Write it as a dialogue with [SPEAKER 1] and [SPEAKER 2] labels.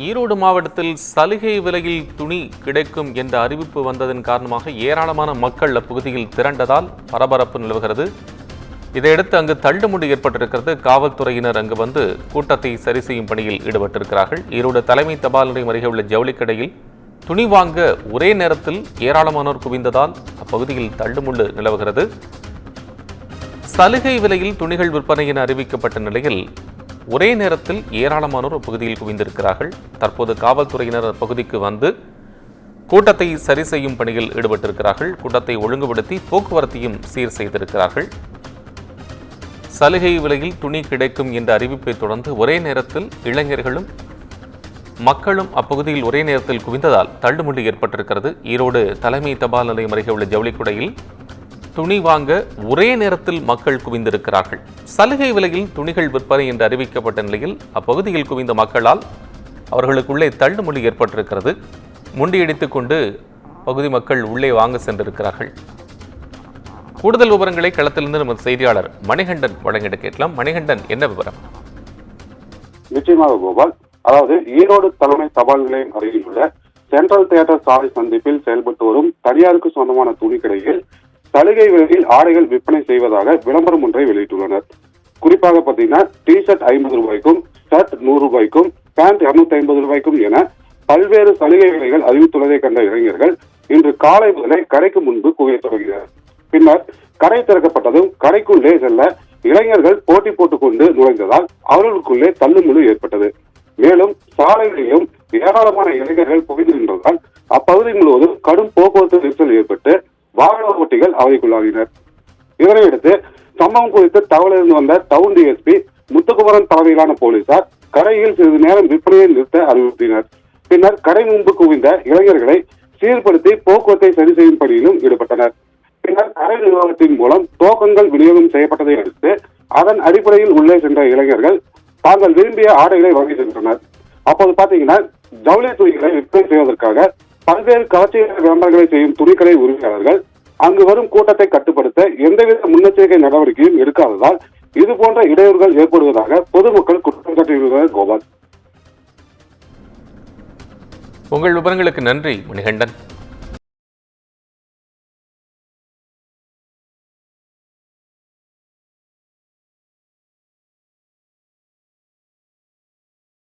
[SPEAKER 1] ஈரோடு மாவட்டத்தில் சலுகை விலையில் துணி கிடைக்கும் என்ற அறிவிப்பு வந்ததன் காரணமாக ஏராளமான மக்கள் அப்பகுதியில் திரண்டதால் பரபரப்பு நிலவுகிறது. இதையடுத்து அங்கு தள்ளுமுடி ஏற்பட்டிருக்கிறது. காவல்துறையினர் அங்கு வந்து கூட்டத்தை சரி செய்யும் பணியில் ஈடுபட்டிருக்கிறார்கள். ஈரோடு தலைமை தபால் நிலையம் அருகே உள்ள ஜவுளி கடையில் துணி வாங்க ஒரே நேரத்தில் ஏராளமானோர் குவிந்ததால் அப்பகுதியில் தள்ளுமுள்ளு நிலவுகிறது. சலுகை விலையில் துணிகள் விற்பனை என அறிவிக்கப்பட்ட நிலையில் ஒரே நேரத்தில் ஏராளமானோர் அப்பகுதியில் குவிந்திருக்கிறார்கள். தற்போது காவல்துறையினர் அப்பகுதிக்கு வந்து கூட்டத்தை சரி செய்யும் பணியில் ஈடுபட்டிருக்கிறார்கள். கூட்டத்தை ஒழுங்குபடுத்தி போக்குவரத்தையும் சீர் செய்திருக்கிறார்கள். சலுகை விலையில் துணி கிடைக்கும் என்ற அறிவிப்பை தொடர்ந்து ஒரே நேரத்தில் இளைஞர்களும் மக்களும் அப்பகுதியில் ஒரே நேரத்தில் குவிந்ததால் தள்ளுமுள்ளி ஏற்பட்டிருக்கிறது. ஈரோடு தலைமை தபால் நிலையம் அருகே உள்ள ஜவுளிக்குடையில் துணி வாங்க ஒரே நேரத்தில் மக்கள் குவிந்திருக்கிறார்கள். சலுகை விலையில் துணிகள் விற்பனை என்று அறிவிக்கப்பட்ட நிலையில் அப்பகுதியில் குவிந்த மக்களால் அவர்களுக்குள்ளே தள்ளுமொழி ஏற்பட்டிருக்கிறது. முண்டியடித்துக் கொண்டு பகுதி மக்கள் உள்ளே வாங்க சென்றிருக்கிறார்கள். கூடுதல் விவரங்களை களத்திலிருந்து நமது செய்தியாளர் மணிகண்டன் வழங்கிட கேட்கலாம். மணிகண்டன் என்ன விவரம்?
[SPEAKER 2] நிச்சயமாக கோபால். அதாவது ஈரோடு தலைமை தபால் நிலையம் அருகில் உள்ள சென்ட்ரல் தியேட்டர் சாலை சந்திப்பில் செயல்பட்டு வரும் தனியாருக்கு சொந்தமான துணி கடையில் சலுகை விலையில் ஆடைகள் விற்பனை செய்வதாக விளம்பரம் ஒன்றை வெளியிட்டுள்ளனர். குறிப்பாக பார்த்தீங்கன்னா டி ஷர்ட் ஐம்பது ரூபாய்க்கும் ஷர்ட் நூறு ரூபாய்க்கும் பேண்ட் இருநூத்தி ஐம்பது ரூபாய்க்கும் என பல்வேறு சலுகை விலைகள் அறிவித்துள்ளதை கண்ட இளைஞர்கள் இன்று காலை முதலே கடைக்கு முன்பு குவிய தொடங்கினர். பின்னர் கடை திறக்கப்பட்டதும் கடைக்குள்ளே செல்ல இளைஞர்கள் போட்டி போட்டுக் கொண்டு நுழைந்ததால் அவர்களுக்குள்ளே தள்ளுமுழு ஏற்பட்டது. மேலும் சாலைகளிலும் ஏராளமான இளைஞர்கள் குவிந்து நின்றதால் அப்பகுதி முழுவதும் கடும் போக்குவரத்து நெரிசல் ஏற்பட்டு வாகன ஓட்டிகள் அவதிக்குள்ளாகினர் இதனையடுத்து சம்பவம் குறித்து தகவலிருந்து வந்த டவுன் டிஎஸ்பி முத்துக்குமரன் தலைமையிலான போலீசார் கடையில் சிறிது நேரம் விற்பனையை நிறுத்த அறிவுறுத்தினர். பின்னர் கடை முன்பு குவிந்த இளைஞர்களை சீர்படுத்தி போக்குவரத்தை சரி செய்யும் பணியிலும் ஈடுபட்டனர். பின்னர் கடை நிர்வாகத்தின் மூலம் டோக்கன்கள் விநியோகம் செய்யப்பட்டதை அடுத்து அதன் அடிப்படையில் உள்ளே சென்ற இளைஞர்கள் தாங்கள் விரும்பிய ஆடைகளை வாங்கி சென்றனர். அப்போது பாத்தீங்கன்னா ஜவுளி துணிகளை விற்பனை செய்வதற்காக பல்வேறு கவர்ச்சிகர விளம்பரங்களை செய்யும் துணிக்கடை உரிமையாளர்கள் அங்கு வரும் கூட்டத்தை கட்டுப்படுத்த எந்தவித முன்னெச்சரிக்கை நடவடிக்கையும் எடுக்காததால் இது போன்ற இடையூறுகள் ஏற்படுவதாக பொதுமக்கள் குற்றம் சாட்டியுள்ளனர் கோபால்.
[SPEAKER 1] உங்கள் விவரங்களுக்கு நன்றி மணிகண்டன்.